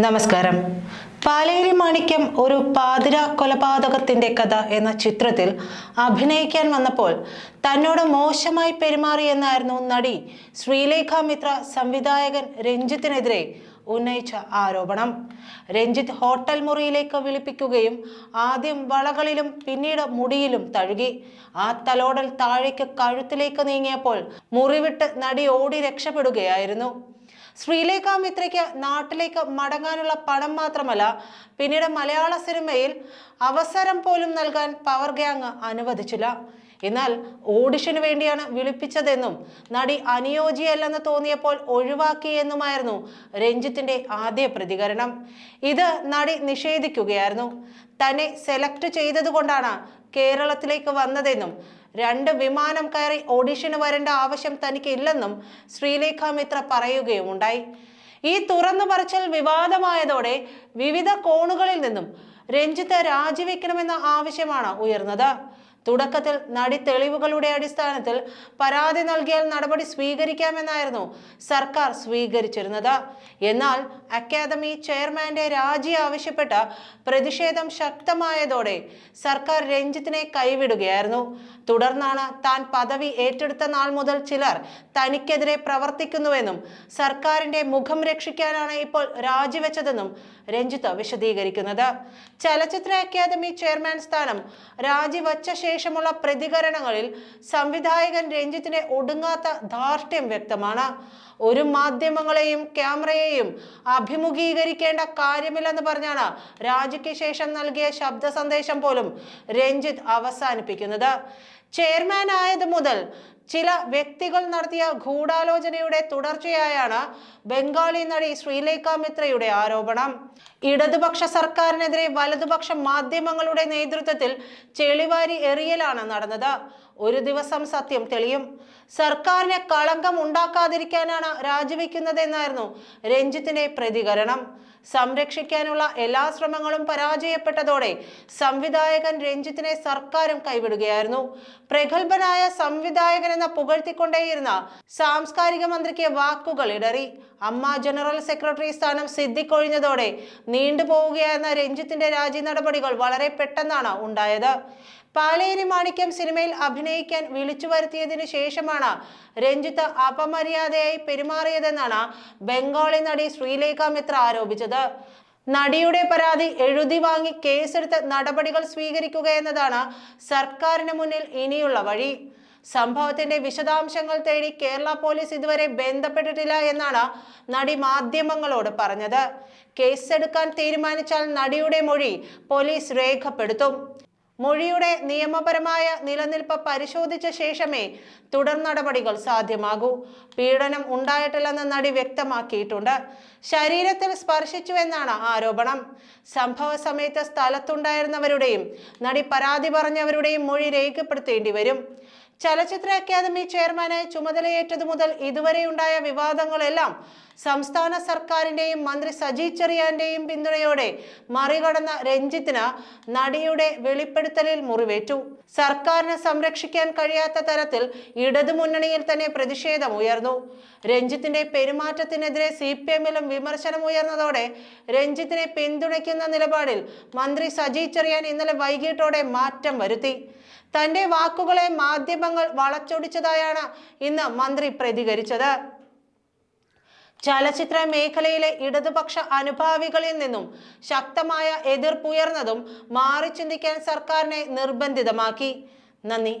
നമസ്കാരം. പാലേരി മാണിക്യം ഒരു പാതിര കൊലപാതകത്തിന്റെ കഥ എന്ന ചിത്രത്തിൽ അഭിനയിക്കാൻ വന്നപ്പോൾ തന്നോട് മോശമായി പെരുമാറി എന്നായിരുന്നു നടി ശ്രീലേഖ മിത്ര സംവിധായകൻ രഞ്ജിത്തിനെതിരെ ഉന്നയിച്ച ആരോപണം. രഞ്ജിത്ത് ഹോട്ടൽ മുറിയിലേക്ക് വിളിപ്പിക്കുകയും ആദ്യം വളകളിലും പിന്നീട് മുടിയിലും തഴുകി. ആ തലോടൽ താഴേക്ക് കഴുത്തിലേക്ക് നീങ്ങിയപ്പോൾ മുറിവിട്ട് നടി ഓടി രക്ഷപ്പെടുകയായിരുന്നു. ശ്രീലേഖ മിത്രയ്ക്ക് നാട്ടിലേക്ക് മടങ്ങാനുള്ള പണം മാത്രമല്ല പിന്നീട് മലയാള സിനിമയിൽ അവസരം പോലും നൽകാൻ പവർ ഗ്യാങ് അനുവദിച്ചില്ല. എന്നാൽ ഓഡിഷന് വേണ്ടിയാണ് വിളിപ്പിച്ചതെന്നും നടി അനുയോജ്യയല്ലെന്ന് തോന്നിയപ്പോൾ ഒഴിവാക്കിയെന്നുമായിരുന്നു രഞ്ജിത്തിന്റെ ആദ്യ പ്രതികരണം. ഇത് നടി നിഷേധിക്കുകയായിരുന്നു. തന്നെ സെലക്ട് ചെയ്തതുകൊണ്ടാണ് കേരളത്തിലേക്ക് വന്നതെന്നും രണ്ട് വിമാനം കയറി ഓഡിഷന് വരേണ്ട ആവശ്യം തനിക്ക് ഇല്ലെന്നും ശ്രീലേഖ മിത്ര പറയുകയുമുണ്ടായി. ഈ തുറന്നു പറച്ചൽ വിവാദമായതോടെ വിവിധ കോണുകളിൽ നിന്നും രഞ്ജിത്ത് രാജിവെക്കണമെന്ന ആവശ്യമാണ് ഉയർന്നത്. തുടക്കത്തിൽ നടി തെളിവുകളുടെ അടിസ്ഥാനത്തിൽ പരാതി നൽകിയാൽ നടപടി സ്വീകരിക്കാമെന്നായിരുന്നു സർക്കാർ സ്വീകരിച്ചിരുന്നത്. എന്നാൽ അക്കാദമി ചെയർമാന്റെ രാജി ആവശ്യപ്പെട്ട പ്രതിഷേധം ശക്തമായതോടെ സർക്കാർ രഞ്ജിത്തിനെ കൈവിടുകയായിരുന്നു. തുടർന്നാണ് താൻ പദവി ഏറ്റെടുത്ത നാൾ മുതൽ ചിലർ തനിക്കെതിരെ പ്രവർത്തിക്കുന്നുവെന്നും സർക്കാരിന്റെ മുഖം രക്ഷിക്കാനാണ് ഇപ്പോൾ രാജിവെച്ചതെന്നും രഞ്ജിത്ത് വിശദീകരിക്കുന്നത്. ചലച്ചിത്ര അക്കാദമി ചെയർമാൻ സ്ഥാനം രാജിവച്ച ശേഷമുള്ള പ്രതികരണങ്ങളിൽ സംവിധായകൻ രഞ്ജിത്തിന്റെ ഒടുങ്ങാത്ത ധാർഷ്ട്യം വ്യക്തമാണ്. ഒരു മാധ്യമങ്ങളെയും ക്യാമറയെയും അഭിമുഖീകരിക്കേണ്ട കാര്യമില്ലെന്ന് പറഞ്ഞാണ് രാജിക്ക് ശേഷം നൽകിയ ശബ്ദ സന്ദേശം പോലും രഞ്ജിത്ത് അവസാനിപ്പിക്കുന്നത്. ചെയർമാൻ ആയത് മുതൽ ചില വ്യക്തികൾ നടത്തിയ ഗൂഢാലോചനയുടെ തുടർച്ചയായാണ് ബംഗാളി നടി ശ്രീലേഖ മിത്രയുടെ ആരോപണം. ഇടതുപക്ഷ സർക്കാരിനെതിരെ വലതുപക്ഷ മാധ്യമങ്ങളുടെ നേതൃത്വത്തിൽ ചെളിവാരി എറിയലാണ് നടന്നത്. ഒരു ദിവസം സത്യം തെളിയും. സർക്കാരിനെ കളങ്കം ഉണ്ടാക്കാതിരിക്കാനാണ് രാജിവെക്കുന്നതെന്നായിരുന്നു രഞ്ജിത്തിന്റെ പ്രതികരണം. സംരക്ഷിക്കാനുള്ള എല്ലാ ശ്രമങ്ങളും പരാജയപ്പെട്ടതോടെ സംവിധായകൻ രഞ്ജിത്തിനെ സർക്കാരും കൈവിടുകയായിരുന്നു. പ്രഗത്ഭനായ സംവിധായകൻ എന്ന പുകഴ്ത്തിക്കൊണ്ടേയിരുന്ന സാംസ്കാരിക മന്ത്രിക്ക് വാക്കുകൾ ഇടറി. അമ്മ ജനറൽ സെക്രട്ടറി സ്ഥാനം സിദ്ധിക്കൊഴിഞ്ഞതോടെ നീണ്ടുപോവുകയായിരുന്ന രഞ്ജിത്തിന്റെ രാജി നടപടികൾ വളരെ പെട്ടെന്നാണ് ഉണ്ടായത്. പാലേരി മാണിക്യം സിനിമയിൽ അഭിനയിക്കാൻ വിളിച്ചു വരുത്തിയതിനു ശേഷമാണ് രഞ്ജിത്ത് അപമര്യാദയായി പെരുമാറിയതെന്നാണ് ബംഗാളി നടി ശ്രീലേഖ മിത്ര ആരോപിച്ചത്. നടിയുടെ പരാതി എഴുതി വാങ്ങി കേസെടുത്ത് നടപടികൾ സ്വീകരിക്കുക എന്നതാണ് സർക്കാരിന് മുന്നിൽ ഇനിയുള്ള വഴി. സംഭവത്തിന്റെ വിശദാംശങ്ങൾ തേടി കേരള പോലീസ് ഇതുവരെ ബന്ധപ്പെട്ടിട്ടില്ല എന്നാണ് നടി മാധ്യമങ്ങളോട് പറഞ്ഞത്. കേസെടുക്കാൻ തീരുമാനിച്ചാൽ നടിയുടെ മൊഴി പോലീസ് രേഖപ്പെടുത്തും. മൊഴിയുടെ നിയമപരമായ നിലനിൽപ്പ് പരിശോധിച്ച ശേഷമേ തുടർ നടപടികൾ സാധ്യമാകൂ. പീഡനം ഉണ്ടായിട്ടില്ലെന്ന് നടി വ്യക്തമാക്കിയിട്ടുണ്ട്. ശരീരത്തിൽ സ്പർശിച്ചു എന്നാണ് ആരോപണം. സംഭവ സമയത്ത് സ്ഥലത്തുണ്ടായിരുന്നവരുടെയും നടി പരാതി പറഞ്ഞവരുടെയും മൊഴി രേഖപ്പെടുത്തേണ്ടി വരും. ചലച്ചിത്ര അക്കാദമി ചെയർമാനായി ചുമതലയേറ്റതു മുതൽ ഇതുവരെയുണ്ടായ വിവാദങ്ങളെല്ലാം സംസ്ഥാന സർക്കാരിന്റെയും മന്ത്രി സജി ചെറിയാന്റെയും പിന്തുണയോടെ മറികടന്ന രഞ്ജിത്തിന് നടിയുടെ വെളിപ്പെടുത്തലിൽ മുറിവേറ്റു. സർക്കാരിനെ സംരക്ഷിക്കാൻ കഴിയാത്ത തരത്തിൽ ഇടതുമുന്നണിയിൽ തന്നെ പ്രതിഷേധം ഉയർന്നു. രഞ്ജിത്തിന്റെ പെരുമാറ്റത്തിനെതിരെ സി പി എമ്മിലും വിമർശനം ഉയർന്നതോടെ രഞ്ജിത്തിനെ പിന്തുണയ്ക്കുന്ന നിലപാടിൽ മന്ത്രി സജി ചെറിയാൻ ഇന്നലെ വൈകിട്ടോടെ മാറ്റം വരുത്തി. തന്റെ വാക്കുകളെ മാധ്യമങ്ങൾ വളച്ചൊടിച്ചതായാണ് ഇന്ന് മന്ത്രി പ്രതികരിച്ചത്. ചലച്ചിത്ര മേഖലയിലെ ഇടതുപക്ഷ അനുഭാവികളിൽ നിന്നും ശക്തമായ എതിർപ്പുയർന്നതും മാറി ചിന്തിക്കാൻ സർക്കാരിനെ നിർബന്ധിതമാക്കി. നന്ദി.